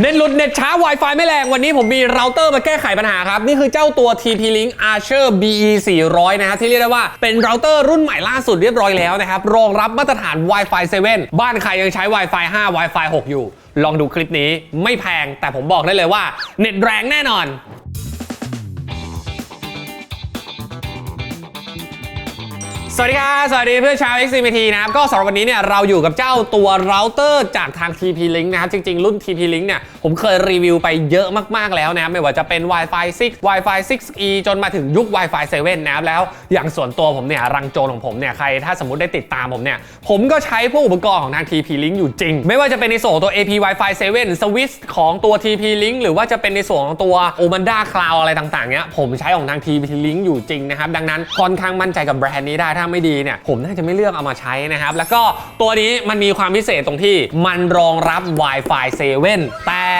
เน็ตหลุดเน็ตช้า Wi-Fi ไม่แรง วันนี้ผมมีเราเตอร์มาแก้ไขปัญหาครับ นี่คือเจ้าตัว TP-Link Archer BE 400นะครับที่เรียกได้ว่าเป็นเราเตอร์รุ่นใหม่ล่าสุดเรียบร้อยแล้วนะครับ รองรับมาตรฐาน Wi-Fi 7 บ้านใครยังใช้ Wi-Fi 5 Wi-Fi 6 อยู่ ลองดูคลิปนี้ไม่แพงแต่ผมบอกได้เลยว่า เน็ตแรงแน่นอน สวัสดีครับสวัสดีเพื่อนชาว XCMT นะครับ ก็สำหรับวันนี้เนี่ยเราอยู่กับเจ้าตัวเราเตอร์จากทาง TP-Link นะครับ จริง ๆ รุ่น TP-Link เนี่ย ผมเคยรีวิวไปเยอะมากๆแล้วนะไม่ว่าจะเป็น Wi-Fi 6 Wi-Fi 6E จนมาถึงยุค Wi-Fi 7นะครับแล้วอย่างส่วนตัวผมเนี่ยรังโจรของผมเนี่ยใครถ้าสมมติได้ติดตามผมเนี่ยผมก็ใช้พวกอุปกรณ์ของทาง TP-Link อยู่จริง ไม่ว่าจะเป็นในส่วนตัว AP Wi-Fi 7 Switch ของตัว TP-Link หรือว่าจะเป็นในส่วนของตัว Omanda Cloud อะไรต่างๆเนี่ยผมใช้ของทาง TP-Link อยู่จริงนะครับดังนั้นค่อนข้างมั่นใจกับแบรนด์นี้ได้ถ้าไม่ดีเนี่ยผมน่าจะไม่เลือกเอามาใช้นะครับแล้วก็ตัวนี้มันมีความพิเศษตรงที่มันรองรับ Wi-Fi 7แต่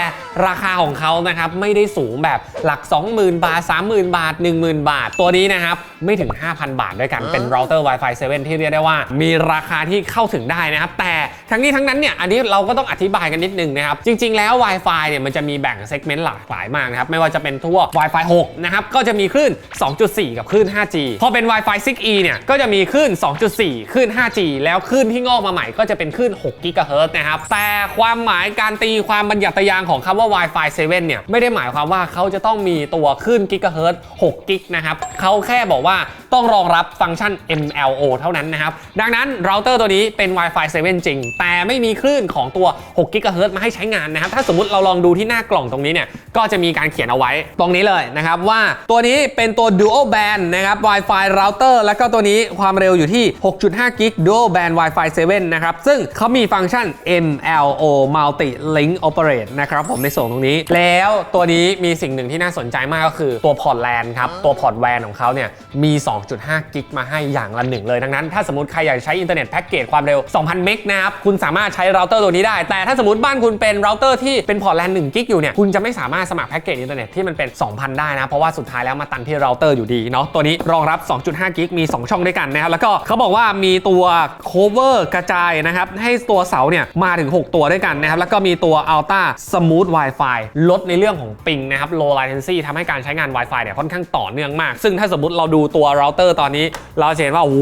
ราคาของเขานะครับไม่ได้สูงแบบหลัก 20,000 บาท 30,000 บาท 10,000 บาท ตัวนี้นะครับไม่ถึง 5,000 บาทด้วยกันเป็นเราเตอร์ Wi-Fi 7 ที่เรียกได้ว่า มีราคาที่เข้าถึงได้นะครับแต่ ทั้งนี้ทั้งนั้นเนี่ยอันนี้เราก็ต้องอธิบายกันนิดนึงนะครับจริง ๆ แล้ว Wi-Fi เนี่ยมันจะมีแบ่งเซกเมนต์หลากหลายมากนะครับไม่ว่าจะเป็นทั่ว Wi-Fi 6 นะครับก็จะมีคลื่น 2.4 กับคลื่น 5G พอเป็น Wi-Fi 6E เนี่ยก็จะมีคลื่น 2.4 คลื่น 5G แล้วคลื่นที่งอกมาใหม่ก็จะเป็นคลื่น6 GHz นะครับแต่ความหมายการตีความบัญญัติยางของคำว่า Wi-Fi 7 เนี่ยไม่ได้หมายความว่าเขาจะต้องมีตัวคลื่น GHz 6 g ิกนะครับเขาแค่บอกว่าต้องรองรับฟังก์ชัน MLO เท่านั้นนะครับดังนั้นเราเตอร์ตัวนี้เป็น Wi-Fi 7 จริงแต่ไม่มีคลื่นของตัว6 GHz มาให้ใช้งานนะครับ ถ้าสมมติเราลองดูที่หน้ากล่องตรงนี้เนี่ย ก็จะมีการเขียนเอาไว้ตรงนี้เลยนะครับ ว่าตัวนี้เป็นตัว Dual Band นะครับ Wi-Fi Router แล้วก็ตัวนี้ความเร็วอยู่ที่ 6.5 g Dual Band Wi-Fi 7 นะครับ ซึ่งเขามีฟังก์ชัน MLO Multi Link Operate นะครับผมในส่วนตรงนี้ แล้วตัวนี้มีสิ่งหนึ่งที่น่าสนใจมากก็คือตัวพอร์ตแลนครับ ตัวพอร์ตแวนของเขาเนี่ยมี 2.5 กิกมาให้อย่างละหนึ่งเลยดังนั้น ถ้าสมมติใครอยากใช้อินเทอร์เน็ตแพ็กเกจความเร็ว 2,000 เมกนะครับคุณสามารถใช้เราเตอร์ตัวนี้ได้ แต่ถ้าสมมติบ้านคุณเป็นเราเตอร์ที่เป็นพอร์ตแลน1กิกอยู่เนี่ยคุณจะไม่สามารถสมัครแพ็กเกจอินเทอร์เน็ตที่มันเป็น 2,000 ได้นะ เพราะว่าสุดท้ายแล้วมาตันที่เราเตอร์อยู่ดีเนาะตัวนี้รองรับ 2.5 กิกมี 2 ช่องด้วยกันนะครับแล้วก็เขาบอกว่ามีตัว cover กระจายนะครับให้ตัวเสาเนี่ยมาถึง 6 ตัวด้วยกันนะครับแล้วก็มีตัว Ultra Smooth Wi-Fi ลดในเรื่องของปิงนะครับ low latency ทำให้การใช้งาน Wi-Fi เนี่ยค่อนข้างต่อเนื่องมาก ซึ่งถ้าสมมติเราดูตัวเราเตอร์ตอนนี้เราจะเห็นว่าโอ้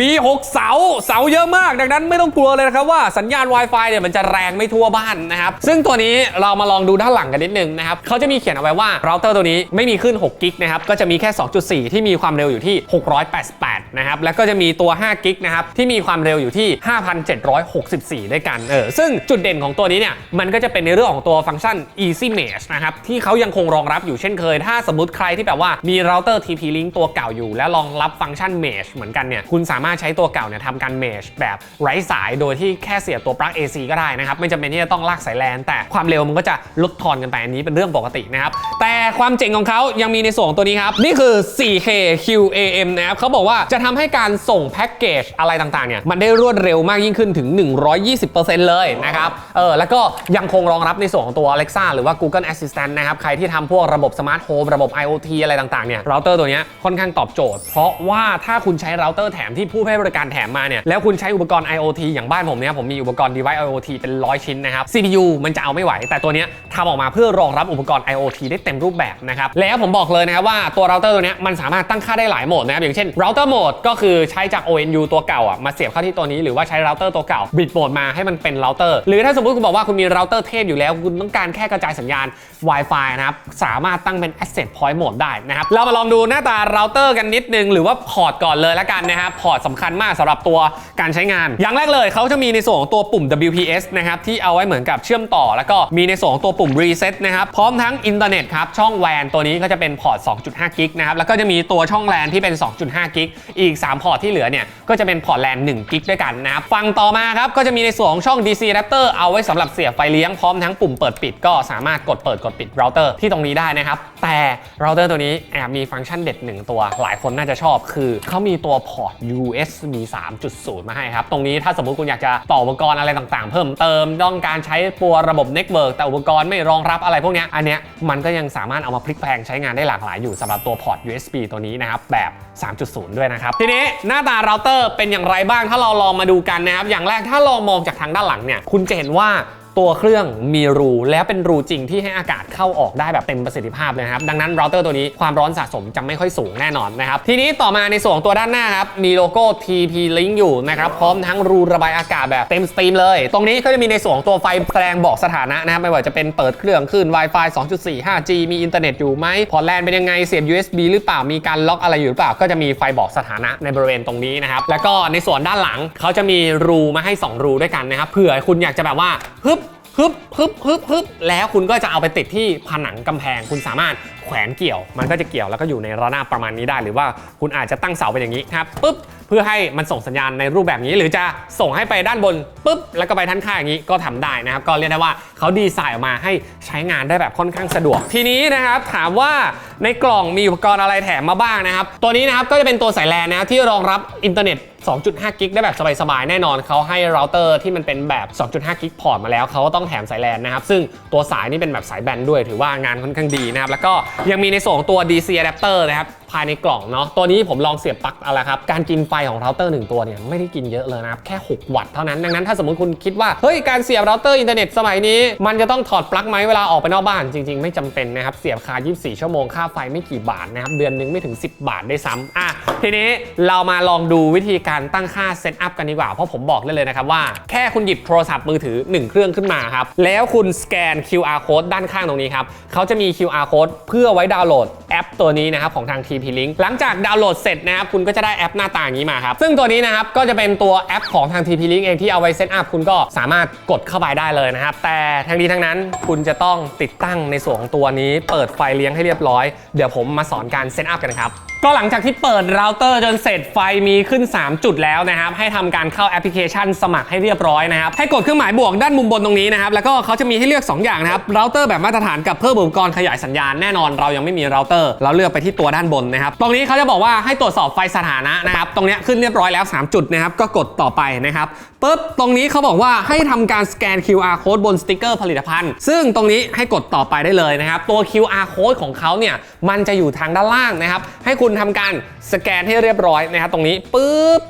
มี 6 เสา เสาเยอะมาก ดังนั้นไม่ต้องกลัวเลยนะครับว่าสัญญาณ Wi-Fi เนี่ยมันจะแรงไม่ทั่วบ้านนะครับ ซึ่งตัวนี้เรามาลองดูด้านหลังกันนิดนึงนะครับเขาจะมีเขียนเอาไว้ว่าเราเตอร์ตัวนี้ไม่มีขึ้น 6 กิกนะครับ ก็จะมีแค่ 2.4 ที่มีความเร็วอยู่ที่ 688 นะครับ แล้วก็จะมีตัว 5 กิกนะครับ ที่มีความเร็วอยู่ที่ 5,764 ด้วยกัน เออ ซึ่งจุดเด่นของตัวนี้เนี่ย มันก็จะเป็นในเรื่องของตัวฟังก์ชัน Easy Mesh นะครับ ที่เขายังคงรองรับอยู่เช่นเคย ถ้าสมมติใครที่แบบว่ามีเราเตอร์ TP-Link ตัวเก่าอยู่ และรองรับฟังก์ชัน Mesh เหมือนกันเนี่ยคุณสามารถใช้ตัวเก่าเนี่ยทำการ Mesh แบบไร้สายโดยที่แค่เสียบตัวปลั๊ก AC ก็ได้นะครับไม่จำเป็นที่จะต้องลากสายแลน แต่ความเร็วมันก็จะลดทอนกันไปอันนี้เป็นเรื่องปกตินะครับแต่ความเจ๋งของเขายังมีในส่วนตัวนี้ครับนี่คือ 4K QAM นะครับเขาบอกว่าจะทำให้การส่งแพ็กเกจอะไรต่างๆเนี่ยมันได้รวดเร็วมากยิ่งขึ้นถึง 120%เลยนะครับเออแล้วก็ยังคงรองรับในส่วนของตัว Alexa หรือว่า Google Assistant นะครับใครที่ทำพวกระบบ Smart Home ระบบ IoT อะไรต่างๆเนี่ยเราเตอร์ตัวนี้ค่อนข้างตอบโจทย์ เพราะว่าถ้าคุณใช้เราเตอร์แถมที่ผู้ให้บริการแถมมาเนี่ยแล้วคุณใช้อุปกรณ์ IoT อย่างบ้านผมเนี่ยผมมีอุปกรณ์ device IoT เป็นร้อยชิ้นนะครับ CPU มันจะเอาไม่ไหว แต่ตัวเนี้ยทำออกมาเพื่อรองรับอุปกรณ์ IoT ได้เต็มรูปแบบนะครับแล้วผมบอกเลยนะครับว่าตัวเราเตอร์ตัวเนี้ยมันสามารถตั้งค่าได้หลายโหมดนะครับอย่างเช่นเราเตอร์โหมดก็คือใช้จาก ONU ตัวเก่าอะมาเสียบเข้าที่ตัวนี้หรือว่าใช้เราเตอร์ตัวเก่าบิดโหมดมาให้มันเป็นเราเตอร์หรือถ้าสมมติคุณบอกว่าคุณมีเราเตอร์เทพอยู่แล้ว คุณต้องการแค่กระจายสัญญาณ Wi-Fi นะครับสามารถตั้งเป็น Asset Point Mode ได้นะครับเรามาลองดูหน้าตาเราเตอร์กันนิดนึงหรือว่าพอร์ตก่อนเลยละกันนะครับพอร์ตสำคัญมากสำหรับตัวการใช้งาน อย่างแรกเลยเขาจะมีในส่วนของตัวปุ่ม WPS นะครับที่เอาไว้เหมือนกับเชื่อมต่อ แล้วก็มีในส่วนของตัวปุ่ม Reset นะครับพร้อมทั้งอินเทอร์เน็ตครับช่องแวนตัวนี้ก็จะเป็นพอร์ต 2.5 กิกนะครับแล้วก็จะมีตัวช่องแลนที่เป็น 2.5 กิกอีก 3 พอร์ตที่เหลือเนี่ยก็จะเป็นพอร์ตแลน1กิกด้วยกันนะครับฟังต่อมาครับก็จะมีในส่วนของช่อง DC adapter เอาไว้สำหรับเสียบไฟเลี้ยงพร้อมทั้งปุ่มเปิดปิดก็สามารถกดเปิดกดปิดเราเตอร์ที่ตรงนี้ได้นะครับแต่เราเตอร์ตัวนี้แอบมีฟังก์ชันเด็ดหนึ่งตัว หลายคนน่าจะชอบคือเขามีตัวพอร์ต USB 3.0 มาให้ครับ ตรงนี้ถ้าสมมุติคุณอยากจะต่ออุปกรณ์อะไรต่างๆ เพิ่มเติมต้องการใช้ตัวระบบเน็ตเวิร์กแต่อุปกรณ์ไม่รองรับอะไรพวกนี้อันเนี้ยมันก็ยังสามารถเอามาพลิกแพลงใช้งานได้หลากหลายอยู่สำหรับตัวพอร์ต USB ตัวนี้นะครับแบบ 3.0 ด้วยนะครับ ทีนี้หน้าตาเราเตอร์เป็นอย่างไรบ้างถ้าเราลองมาดูกันนะครับอย่างแรกถ้าลองมองจากทางด้านหลังเนี่ยคุณจะเห็นว่า ตัวเครื่องมีรูแล้วเป็นรูจริงที่ให้อากาศเข้าออกได้แบบเต็มประสิทธิภาพเลยนะครับ ดังนั้นเราเตอร์ตัวนี้ความร้อนสะสมจะไม่ค่อยสูงแน่นอนนะครับ ทีนี้ต่อมาในส่วนตัวด้านหน้าครับ มีโลโก้ TP Link อยู่นะครับ พร้อมทั้งรูระบายอากาศแบบเต็มสตรีมเลย ตรงนี้ก็จะมีในส่วนตัวไฟแสดงบอกสถานะนะครับไม่ว่าจะเป็นเปิดเครื่องขึ้น Wi-Fi 2.4 5G มีอินเทอร์เน็ตอยู่ไหมพอร์ตแลนเป็นยังไงเสียบ USB หรือเปล่ามีการล็อกอะไรอยู่หรือเปล่า ก็จะมีไฟบอกสถานะในบริเวณตรงนี้นะครับแล้วก็ในส่วนด้านหลังเขาจะมีรูมาให้สองรูด้วยกันนะครับเผื่อคุณอยากจะแบบว่าฮึบ ฮึบฮึบฮึบฮึบแล้วคุณก็จะเอาไปติดที่ผนังกำแพง คุณสามารถแขวนเกี่ยว มันก็จะเกี่ยวแล้วก็อยู่ในระนาบประมาณนี้ได้ หรือว่าคุณอาจจะตั้งเสาเป็นอย่างนี้ครับปุ๊บเพื่อให้มันส่งสัญญาณในรูปแบบนี้ หรือจะส่งให้ไปด้านบนปุ๊บแล้วก็ไปด้านข้างอย่างนี้ก็ทำได้นะครับ ก็เรียกได้ว่าเขาดีไซน์ออกมาให้ใช้งานได้แบบค่อนข้างสะดวก ทีนี้นะครับถามว่าในกล่องมีอุปกรณ์อะไรแถมมาบ้างนะครับ ตัวนี้นะครับก็จะเป็นตัวสายแลนนะครับที่รองรับอินเทอร์เน็ต 2.5 กิกได้แบบสบายๆ แน่นอนเขาให้เราเตอร์ที่มันเป็นแบบ 2.5 กิกพอร์ตมาแล้วเขาก็ต้องแถมสายแลนนะครับ ซึ่งตัวสายนี่เป็นแบบสายแบนด้วย ถือว่างานค่อนข้างดีนะครับ แล้วก็ยังมีในส่วนของตัว DC adapter นะครับ ภายในกล่องเนาะตัวนี้ผมลองเสียบปลั๊กเอาละครับการกินไฟของเราเตอร์1ตัวเนี่ยไม่ได้กินเยอะเลยนะครับแค่ 6 วัตต์เท่านั้นดังนั้นถ้าสมมติคุณคิดว่าเฮ้ยการเสียบเราเตอร์อินเทอร์เน็ตสมัยนี้ มันจะต้องถอดปลั๊กไหมเวลาออกไปนอกบ้านจริง ๆ ไม่จำเป็นนะครับเสียบคา 24 ชั่วโมงค่าไฟไม่กี่บาทนะครับเดือนหนึงไม่ถึง 10 บาทได้ซ้ำอะทีนี้เรามาลองดูวิธีการตั้งค่าเซตอัพกันดีกว่าเพราะผมบอกได้เลยนะครับว่าแค่คุณหยิบโทรศัพท์มือถือ 1 เครื่องขึ้นมาครับแล้วคุณสแกน QR code ด้านข้างตรงนี้ครับเขาจะมี QR code เพื่อไว้ดาวน์โหลดแอปตัวนี้นะครับของทาง TP Link หลังจากดาวน์โหลดเสร็จนะครับคุณก็จะได้แอปหน้าต่างนี้มาครับซึ่งตัวนี้นะครับก็จะเป็นตัวแอปของทาง TP Link เองที่เอาไว้เซตอัพคุณก็สามารถกดเข้าไปได้เลยนะครับแต่ทั้งนี้ทั้งนั้นคุณจะต้องติดตั้งในส่วนของตัวนี้ เปิดไฟเลี้ยงให้เรียบร้อย เดี๋ยวผมมาสอนการเซตอัพกันครับก็หลังจากที่เปิดเราเตอร์จนเสร็จไฟมีขึ้น 3 จุดแล้วนะครับ ให้ทำการเข้าแอปพลิเคชันสมัครให้เรียบร้อยนะครับ ให้กดเครื่องหมายบวกด้านมุมบนตรงนี้นะครับ แล้วก็เขาจะมีให้เลือก 2 อย่างนะครับเราเตอร์แบบมาตรฐานกับเพิ่มอุปกรณ์ขยายสัญญาณแน่นอนเรายังไม่มีเราเตอร์ เราเลือกไปที่ตัวด้านบนนะครับ ตรงนี้เขาจะบอกว่าให้ตรวจสอบไฟสถานะนะครับ ตรงนี้ขึ้นเรียบร้อยแล้ว 3 จุดนะครับ ก็กดต่อไปนะครับปุ๊บ ตรงนี้เขาบอกว่าให้ทำการสแกน QR code บนสติกเกอร์ผลิตภัณฑ์ ซึ่งตรงนี้ให้กดต่อไปได้เลยนะครับ ตัว QR code ของเขาเนี่ย มันจะอยู่ทางด้านล่างนะครับ ให้คุณทำการสแกนให้เรียบร้อยนะครับ ตรงนี้ปุ๊บ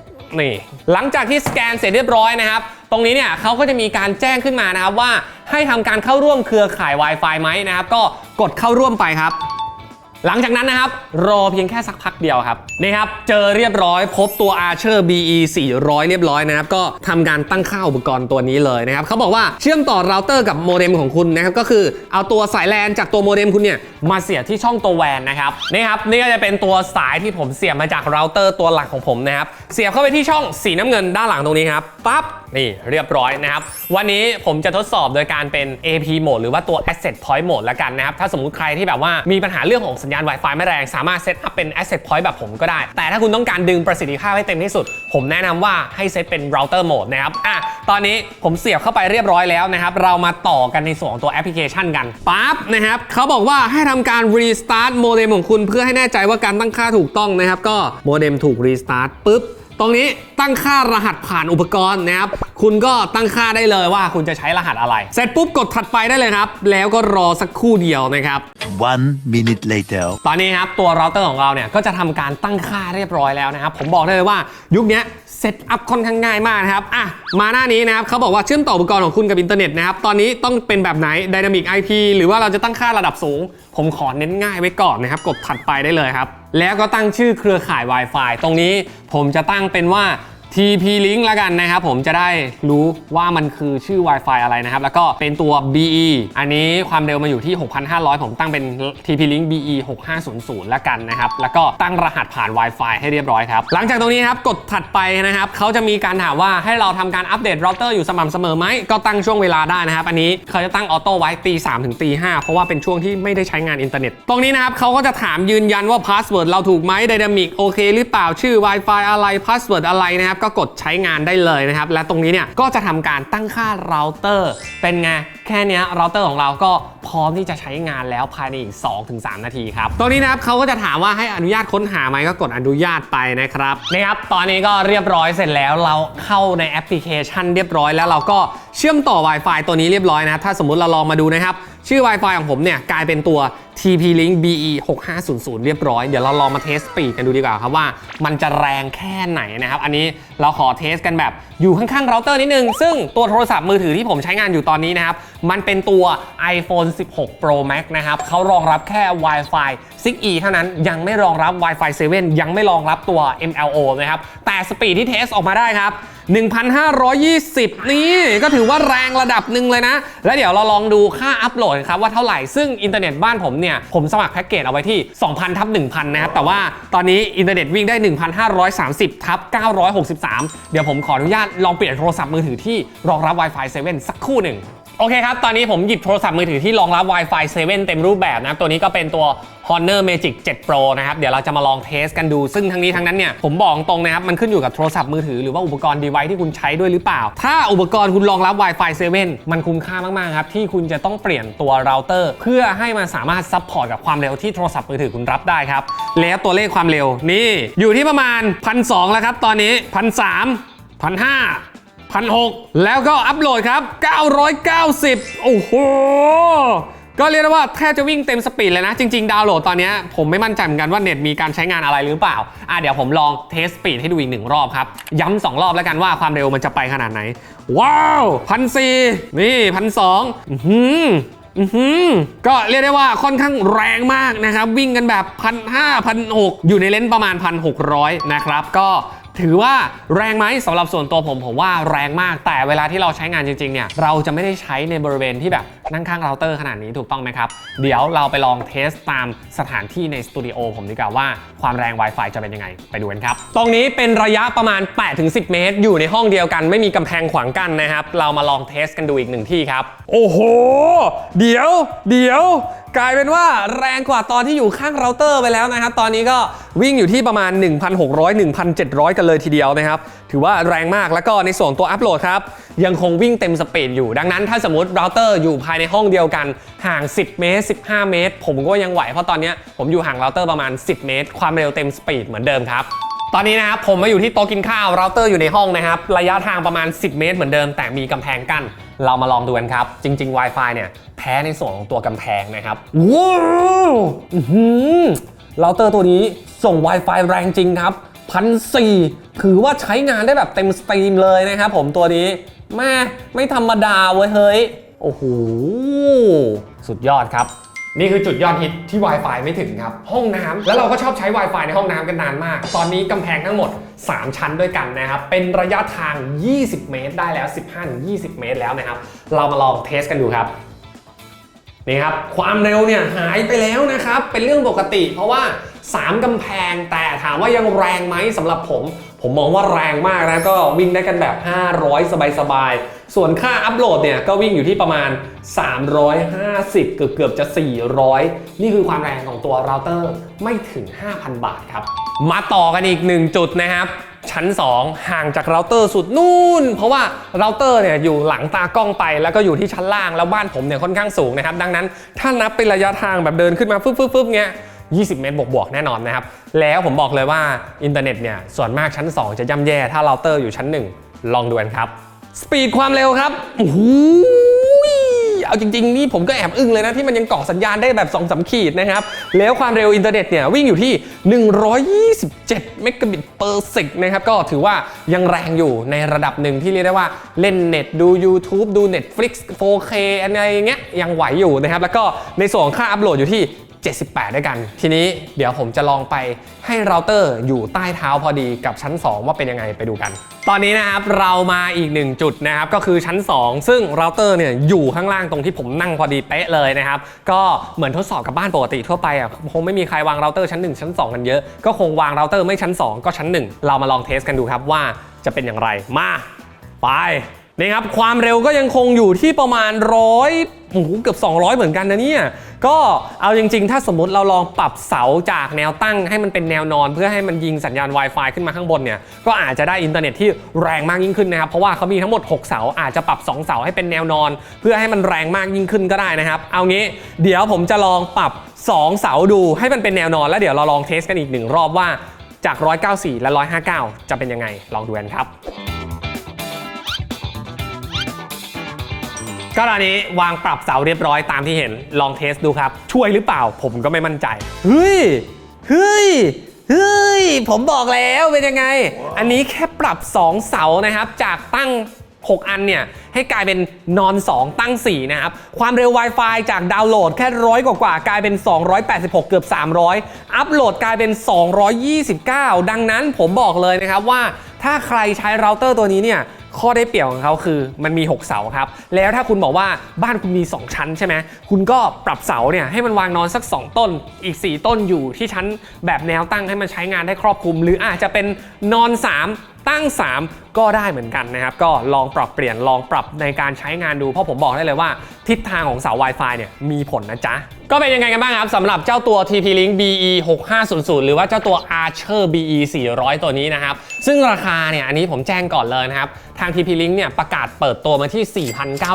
นี่ หลังจากที่สแกนเสร็จเรียบร้อยนะครับตรงนี้เนี่ยเขาก็จะมีการแจ้งขึ้นมานะครับว่าให้ทำการเข้าร่วมเครือข่าย Wi-Fi ไหมนะครับ ก็กดเข้าร่วมไปครับ หลังจากนั้นนะครับ รอเพียงแค่สักพักเดียวครับนี่ครับ เจอเรียบร้อย พบตัว Archer BE 400 เรียบร้อยนะครับ ก็ทำการตั้งค่าอุปกรณ์ตัวนี้เลยนะครับเขาบอกว่าเชื่อมต่อเราเตอร์กับโมเด็มของคุณนะครับ ก็คือเอาตัวสายแลนจากตัวโมเด็มคุณเนี่ย มาเสียบที่ช่องตัวแวนนะครับนี่ครับนี่ก็จะเป็นตัวสายที่ผมเสียบมาจากเราเตอร์ตัวหลักของผมนะครับเสียบเข้าไปที่ช่องสีน้ำเงินด้านหลังตรงนี้ครับปั๊บ นี่เรียบร้อยนะครับ วันนี้ผมจะทดสอบโดยการเป็น AP mode หรือว่าตัว asset point mode ละกันนะครับ ถ้าสมมุติใครที่แบบว่ามีปัญหาเรื่องของสัญญาณ Wi-Fi ไม่แรง สามารถเซตอัพเป็น asset point แบบผมก็ได้ แต่ถ้าคุณต้องการดึงประสิทธิภาพให้เต็มที่สุด ผมแนะนำว่าให้เซตเป็น router mode นะครับอะตอนนี้ผมเสียบเข้าไปเรียบร้อยแล้วนะครับ เรามาต่อกันในส่วนของตัวแอปพลิเคชันกันปั๊บนะครับเขาบอกว่าให้ทำการ restart โมเด็มของคุณเพื่อให้แน่ใจว่าการตั้งค่าถูกต้องนะครับ ก็โมเด็มถูก restart ปุ๊บ ตรงนี้ตั้งค่ารหัสผ่านอุปกรณ์นะครับ คุณก็ตั้งค่าได้เลยว่าคุณจะใช้รหัสอะไร เสร็จปุ๊บกดถัดไปได้เลยครับ แล้วก็รอสักครู่เดียวนะครับ One minute later. ตอนนี้ครับ ตัวเราเตอร์ของเราเนี่ย ก็จะทำการตั้งค่าเรียบร้อยแล้วนะครับ ผมบอกได้เลยว่ายุคเนี้ยเซตอัพค่อนข้างง่ายมากนะครับ อะ มาหน้านี้นะครับเขาบอกว่าเชื่อมต่ออุปกรณ์ของคุณกับอินเทอร์เน็ตนะครับ ตอนนี้ต้องเป็นแบบไหน Dynamic IP หรือว่าเราจะตั้งค่าระดับสูง ผมขอเน้นง่ายไว้ก่อนนะครับ กดถัดไปได้เลยครับ แล้วก็ตั้งชื่อเครือข่าย Wi-Fi ตรงนี้ผมจะตั้งเป็นว่า TP Link แล้วกันนะครับผมจะได้รู้ว่ามันคือชื่อ Wi-Fi อะไรนะครับ แล้วก็เป็นตัว BE อันนี้ความเร็วมาอยู่ที่ 6,500 ผมตั้งเป็น TP Link BE 6500แล้วกันนะครับ แล้วก็ตั้งรหัสผ่าน Wi-Fi ให้เรียบร้อยครับ หลังจากตรงนี้ครับกดถัดไปนะครับเขาจะมีการถามว่าให้เราทำการอัปเดตเราเตอร์อยู่สม่ำเสมอไหมก็ตั้งช่วงเวลาได้นะครับอันนี้เขาจะตั้งออโต้ไว้ตี3ถึงตี5เพราะว่าเป็นช่วงที่ไม่ได้ใช้งานอินเทอร์เน็ต ตรงนี้นะครับเขาก็จะถามยืนยันว่าพาสเวิร์ดเราถูกไหม Dynamic โอเคหรือเปล่าชื่อ Wi-Fi อะไรพาสเวิร์ดอะไรนะครับก็กดใช้งานได้เลยนะครับ และตรงนี้เนี่ยก็จะทำการตั้งค่าเราเตอร์ เป็นไง แค่เนี้ยเราเตอร์ของเราก็พร้อมที่จะใช้งานแล้วภายในอีก 2-3 นาทีครับ ตรงนี้นะครับเขาก็จะถามว่าให้อนุญาตค้นหาไหมก็กดอนุญาตไปนะครับนี่ครับ ตอนนี้ก็เรียบร้อยเสร็จแล้วเราเข้าในแอปพลิเคชันเรียบร้อยแล้วเราก็เชื่อมต่อ Wi-Fi ตัวนี้เรียบร้อยนะ ถ้าสมมุติเราลองมาดูนะครับ ชื่อ Wi-Fi ของผมเนี่ยกลายเป็นตัว TP-Link BE 6500 เรียบร้อย เดี๋ยวเราลองมาเทสสปีดกันดูดีกว่าครับว่ามันจะแรงแค่ไหนนะครับ อันนี้เราขอเทสกันแบบอยู่ข้างๆเราเตอร์นิดนึง ซึ่งตัวโทรศัพท์มือถือที่ผมใช้งานอยู่ตอนนี้นะครับ มันเป็นตัว iPhone 16 Pro Max นะครับเขารองรับแค่ Wi-Fi 6E เท่านั้นยังไม่รองรับ Wi-Fi 7 ยังไม่รองรับตัว MLO นะครับแต่สปีดที่เทสออกมาได้ครับ 1,520 นี่ก็ถือว่าแรงระดับหนึ่งเลยนะ แล้วเดี๋ยวเราลองดูค่าอัพโหลดครับว่าเท่าไหร่ ซึ่งอินเทอร์เน็ตบ้านผมเนี่ยผมสมัครแพ็กเกจเอาไว้ที่ 2,000ทับ1,000 นะครับ แต่ว่าตอนนี้อินเทอร์เน็ตวิ่งได้ 1,530ทับ963 เดี๋ยวผมขออนุญาตลองเปลี่ยนโทรศัพท์มือถือที่รองรับ Wi-Fi 7 สักครู่หนึ่ง โอเคครับ ตอนนี้ผมหยิบโทรศัพท์มือถือที่รองรับ Wi-Fi 7 เต็มรูปแบบนะครับ ตัวนี้ก็เป็นตัว Honor Magic 7 Pro นะครับ เดี๋ยวเราจะมาลองเทสกันดู ซึ่งทั้งนี้ทั้งนั้นเนี่ย ผมบอกตรงนะครับ มันขึ้นอยู่กับโทรศัพท์มือถือหรือว่าอุปกรณ์ device ที่คุณใช้ด้วยหรือเปล่า ถ้าอุปกรณ์คุณรองรับ Wi-Fi 7 มันคุ้มค่ามาก ๆ ครับ ที่คุณจะต้องเปลี่ยนตัวเราเตอร์ เพื่อให้มันสามารถซัพพอร์ตกับความเร็วที่โทรศัพท์มือถือคุณรับได้ครับ แล้วตัวเลขความเร็วนี่อยู่ที่ประมาณ1,200แล้วครับตอนนี้1,300 1,500 พันหแล้วก็อัปโหลดครับ 990 โอ้โห ก็เรียกได้ว่าแทบจะวิ่งเต็มสปีดเลยนะ จริง ๆ ดาวน์โหลดตอนนี้ผมไม่มั่นใจเหมือนกันว่าเน็ตมีการใช้งานอะไรหรือเปล่า อะเดี๋ยวผมลองเทสสปีดให้ดูอีกหนึ่งรอบครับ ย้ำสองรอบแล้วกันว่าความเร็วมันจะไปขนาดไหน ว้าวพันสี่นี่พันสองอือหืออือหือก็เรียกได้ว่าค่อนข้างแรงมากนะครับ วิ่งกันแบบพันห้าพันหกอยู่ในเลนส์ประมาณ1,600นะครับ ก็ ถือว่าแรงไหมสำหรับส่วนตัวผมผมว่าแรงมาก แต่เวลาที่เราใช้งานจริงๆเนี่ยเราจะไม่ได้ใช้ในบริเวณที่แบบนั่งข้างเราเตอร์ขนาดนี้ถูกต้องไหมครับ เดี๋ยวเราไปลองเทสตามสถานที่ในสตูดิโอผมดีกว่าว่าความแรง Wi-Fi จะเป็นยังไง ไปดูกันครับ ตรงนี้เป็นระยะประมาณ 8-10 เมตร อยู่ในห้องเดียวกัน ไม่มีกำแพงขวางกั้นนะครับ เรามาลองเทสกันดูอีกหนึ่งที่ครับ โอ้โห เดี๋ยว เดี๋ยว กลายเป็นว่าแรงกว่าตอนที่อยู่ข้างเราเตอร์ไปแล้วนะครับ ตอนนี้ก็วิ่งอยู่ที่ประมาณ 1,600 1,700กันเลยทีเดียวนะครับ ถือว่าแรงมากแล้วก็ในส่วนตัวอัปโหลดครับ ยังคงวิ่งเต็มสปีดอยู่ ดังนั้นถ้าสมมติเราเตอร์อยู่ภายในห้องเดียวกันห่าง 10 เมตร 15 เมตร ผมก็ยังไหวเพราะตอนนี้ผมอยู่ห่างเราเตอร์ประมาณ 10 เมตร ความเร็วเต็มสปีดเหมือนเดิมครับตอนนี้นะครับผมมาอยู่ที่โต๊ะกินข้าวเราเตอร์อยู่ในห้องนะครับ ระยะทางประมาณ 10 เมตรเหมือนเดิม แต่มีกำแพงกั้น เรามาลองดูกันครับ จริง ๆ Wi-Fi เนี่ย แพ้ในส่วนของตัวกำแพงนะครับว้าวอื้อหือเราเตอร์ตัวนี้ส่ง Wi-Fi แรงจริงครับ พันสี่ถือว่าใช้งานได้แบบเต็มสตรีมเลยนะครับผมตัวนี้แม่ไม่ธรรมดาเว้ยเฮ้ย โอ้โห สุดยอดครับนี่คือจุดยอดฮิตที่ Wi-Fi ไม่ถึงครับ ห้องน้ำแล้วเราก็ชอบใช้ Wi-Fi ในห้องน้ำกันนานมาก ตอนนี้กำแพงทั้งหมด 3 ชั้นด้วยกันนะครับ เป็นระยะทาง 20 เมตรได้แล้ว 15-20 เมตรแล้วนะครับ เรามาลองเทสกันดูครับ นี่ครับความเร็วเนี่ยหายไปแล้วนะครับ เป็นเรื่องปกติ เพราะว่า 3กำแพงแต่ถามว่ายังแรงไหมสำหรับผม ผมมองว่าแรงมากนะก็วิ่งได้กันแบบ 500 สบายๆ ส่วนค่าอัพโหลดเนี่ยก็วิ่งอยู่ที่ประมาณ 350 เกือบเกือบจะ 400 นี่คือความแรงของตัวเราเตอร์ไม่ถึง 5,000 บาทครับ มาต่อกันอีกหนึ่งจุดนะครับ ชั้น 2 ห่างจากเราเตอร์สุดนู่น เพราะว่าเราเตอร์เนี่ยอยู่หลังตากล้องไป แล้วก็อยู่ที่ชั้นล่างแล้วบ้านผมเนี่ยค่อนข้างสูงนะครับดังนั้นถ้านับเป็นระยะทางแบบเดินขึ้นมาฟึบฟึบฟึบเงี้ย20 เมตรบวกๆแน่นอนนะครับ แล้วผมบอกเลยว่าอินเทอร์เน็ตเนี่ยส่วนมากชั้น 2 จะย่ำแย่ถ้าเราเตอร์อยู่ชั้น 1 ลองดูกันครับ สปีดความเร็วครับโอ้โห เอาจริง ๆ นี่ผมก็แอบอึ้งเลยนะ ที่มันยังเกาะสัญญาณได้แบบ2อสขีดนะครับ แล้วความเร็วอินเทอร์เน็ตเนี่ย วิ่งอยู่ที่ 127 เมกะบิตเปอร์เซกนะครับ ก็ถือว่ายังแรงอยู่ในระดับหนึ่งที่เรียกได้ว่าเล่นเน็ตดู YouTube ดู Netflix 4K อะไรอย่างเงี้ยยังไหวอยู่นะครับ แล้วก็ในส่วนของค่าอัพโหลดอยู่ที่ 78 ด้วยกัน ทีนี้เดี๋ยวผมจะลองไปให้เราเตอร์อยู่ใต้เท้าพอดีกับชั้น 2 ว่าเป็นยังไงไปดูกัน ตอนนี้นะครับเรามาอีกหนึ่งจุดนะครับก็คือชั้น 2 ซึ่งเราเตอร์เนี่ยอยู่ข้างล่างตรงที่ผมนั่งพอดีเป๊ะเลยนะครับก็เหมือนทดสอบกับบ้านปกติทั่วไปอะคงไม่มีใครวางเราเตอร์ชั้น 1 ชั้น 2 กันเยอะ ก็คงวางเราเตอร์ไม่ชั้น 2 ก็ชั้น 1 เรามาลองเทสกันดูครับว่าจะเป็นอย่างไรมาไปนี่ครับความเร็วก็ยังคงอยู่ที่ประมาณร้อย โอ้โหเกือบ 200 เหมือนกันนะเนี่ย ก็เอาจริง ๆ ถ้าสมมติเราลองปรับเสาจากแนวตั้งให้มันเป็นแนวนอน เพื่อให้มันยิงสัญญาณ Wi-Fi ขึ้นมาข้างบนเนี่ย ก็อาจจะได้อินเทอร์เน็ตที่แรงมากยิ่งขึ้นนะครับ เพราะว่าเขามีทั้งหมด 6 เสา อาจจะปรับ 2 เสาให้เป็นแนวนอน เพื่อให้มันแรงมากยิ่งขึ้นก็ได้นะครับ เอางี้เดี๋ยวผมจะลองปรับ 2 เสาดูให้มันเป็นแนวนอน แล้วเดี๋ยวเราลองเทสกันอีกหนึ่งรอบว่าจาก 194 และ 159 จะเป็นยังไง ลองดูกันครับ ก็ตอนนี้วางปรับเสาเรียบร้อยตามที่เห็นลองเทสดูครับ ช่วยหรือเปล่าผมก็ไม่มั่นใจ เฮ้ย เฮ้ยเฮ้ย ผมบอกแล้วเป็นยังไง อันนี้แค่ปรับ 2 เสานะครับ จากตั้ง 6 อันเนี่ย ให้กลายเป็นนอน 2 ตั้ง 4 นะครับ ความเร็ว Wi-Fi จากดาวน์โหลดแค่ร้อยกว่าๆกลายเป็น 286 เกือบ 300 อัพโหลดกลายเป็น 229 ดังนั้นผมบอกเลยนะครับว่าถ้าใครใช้เราเตอร์ตัวนี้เนี่ย ข้อได้เปรียบของเขาคือมันมี 6 เสาครับ แล้วถ้าคุณบอกว่าบ้านคุณมี 2 ชั้นใช่ไหมคุณก็ปรับเสาเนี่ยให้มันวางนอนสัก 2 ต้น อีก 4 ต้นอยู่ที่ชั้นแบบแนวตั้งให้มันใช้งานได้ครอบคลุม หรืออาจจะเป็นนอน 3 ตั้ง 3 ก็ได้เหมือนกันนะครับก็ลองปรับเปลี่ยนลองปรับในการใช้งานดูเพราะผมบอกได้เลยว่า ทิศทางของเสา Wi-Fi เนี่ยมีผลนะจ๊ะ ก็เป็นยังไงกันบ้างครับสำหรับเจ้าตัว TP-Link BE 6500หรือว่าเจ้าตัว Archer BE 400 ตัวนี้นะครับ ซึ่งราคาเนี่ยอันนี้ผมแจ้งก่อนเลยนะครับ ทาง TP-Link เนี่ยประกาศเปิดตัวมาที่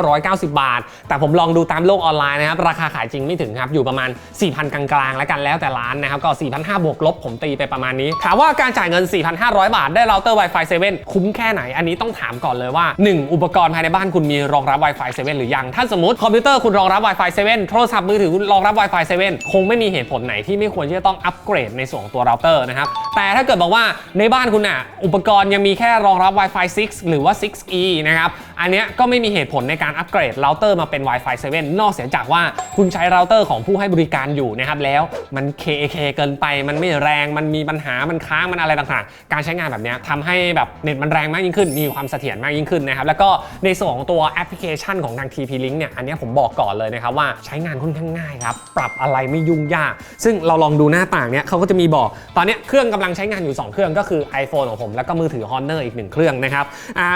4,990 บาท แต่ผมลองดูตามโลกออนไลน์นะครับ ราคาขายจริงไม่ถึงครับ อยู่ประมาณ 4,000 กลางๆ แล้วกันแล้วแต่ร้านนะครับ ก็ 4,500บวกลบผมตีไปประมาณนี้ ถามว่าการจ่ายเงิน 4,500 บาทได้เราเตอร์ Wi-Fi 7 คุ้มแค่ไหน อันนี้ต้องถามก่อนเลยว่า 1 อุปกรณ์ภายในบ้านคุณมีรองรับ Wi-Fi 7 หรือยัง ถ้าสมมติคอมพิวเตอร์คุณรองรับ Wi-Fi 7 โทรศัพท์มือถือคุณรองรับ Wi-Fi 7 คงไม่มีเหตุผลไหนที่ไม่ควรที่จะต้องอัปเกรดในส่วนของตัวเราเตอร์นะครับ แต่ถ้าเกิดบอกว่าในบ้านคุณอะอุปกรณ์ยังมีแค่รองรับ Wi-Fi 6 หรือว่า 6E นะครับ อันเนี้ยก็ไม่มีเหตุผลในการอัปเกรดเราเตอร์มาเป็น Wi-Fi 7 นอกเสียจากว่าคุณใช้เราเตอร์ของผู้ให้บริการอยู่นะครับแล้วมัน KK เกินไปมันไม่แรงมันมีปัญหามันค้างมันอะไรต่างๆ การใช้งานแบบเนี้ยทำให้แบบเน็ตมันแรงมากยิ่งขึ้น มีความเสถียรมากยิ่งขึ้นนะครับแล้วก็ในส่วนของตัวแอปพลิเคชันของทาง TP-Link เนี่ยอันนี้ผมบอกก่อนเลยนะครับว่าใช้งานค่อนข้างง่ายครับปรับอะไรไม่ยุ่งยาก ซึ่งเราลองดูหน้าต่างเนี้ยเขาก็จะมีบอกตอนนี้เครื่องกำลังใช้งานอยู่ 2 เครื่องก็คือ iPhone ของผมแล้วก็มือถือ Honor อีก1เครื่องนะครับ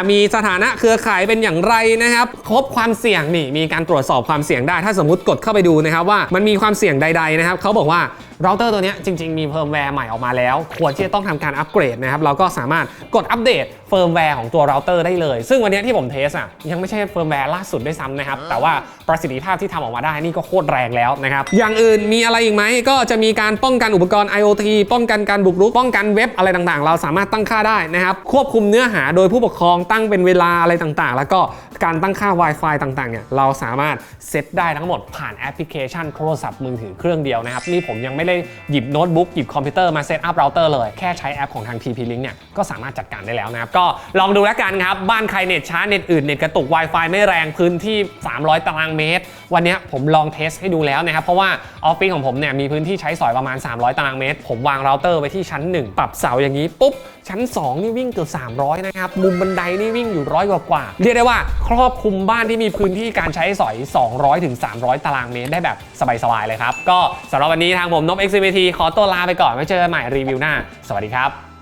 มีสถานะเครือข่ายเเป็นอย่างไรนะครับครบความเสี่ยงนี่มีการตรวจสอบความเสี่ยงได้ ถ้าสมมติกดเข้าไปดูนะครับว่ามันมีความเสี่ยงใด ๆนะครับเขาบอกว่า เราเตอร์ตัวเนี้ยจริง ๆ มีเฟิร์มแวร์ใหม่ออกมาแล้ว ควรที่จะต้องทำการอัปเกรดนะครับ เราก็สามารถกดอัปเดตเฟิร์มแวร์ของตัวเราเตอร์ได้เลย ซึ่งวันเนี้ยที่ผมเทสอะยังไม่ใช่เฟิร์มแวร์ล่าสุดด้วยซ้ำนะครับ แต่ว่าประสิทธิภาพที่ทำออกมาได้นี่ก็โคตรแรงแล้วนะครับ อย่างอื่นมีอะไรอีกไหม ก็จะมีการป้องกันอุปกรณ์ IoT ป้องกันการบุกรุก ป้องกันเว็บอะไรต่างๆ เราสามารถตั้งค่าได้นะครับ ควบคุมเนื้อหาโดยผู้ปกครองตั้งเป็นเวลาอะไรต่างๆ แล้วก็ การตั้งค่า Wi-Fi ต่างๆเนี่ยเราสามารถเซตได้ทั้งหมดผ่านแอปพลิเคชันโทรศัพท์มือถือเครื่องเดียวนะครับนี่ผมยังไม่ได้หยิบโน้ตบุ๊กหยิบคอมพิวเตอร์มาเซตอัพเราเตอร์เลยแค่ใช้แอปของทาง TP-Link เนี่ยก็สามารถจัดการได้แล้วนะครับก็ลองดูแล้วกันครับบ้านใครเน็ตช้าเน็ตอื่นเน็ตกระตุก Wi-Fi ไม่แรงพื้นที่ 300 ตารางเมตร วันนี้ผมลองเทสให้ดูแล้วนะครับเพราะว่าออฟฟิศของผมเนี่ยมีพื้นที่ใช้สอยประมาณ 300 ตารางเมตร ผมวางเราเตอร์ไว้ที่ชั้น 1 ปรับเสาอย่างนี้ปุ๊บชั้น 2 นี่วิ่งเกือบ300 นะครับมุมบันไดนี่วิ่งอยู่ร้อยกว่ากว่าเรียกได้ว่าครอบคลุมบ้านที่มีพื้นที่การใช้สอย 200ถึง300 ตารางเมตรได้แบบสบายๆเลยครับ ก็สำหรับวันนี้ทางผมนบ x m t ขอตัวลาไปก่อนไว้เจอกันใหม่รีวิวหน้า สวัสดีครับ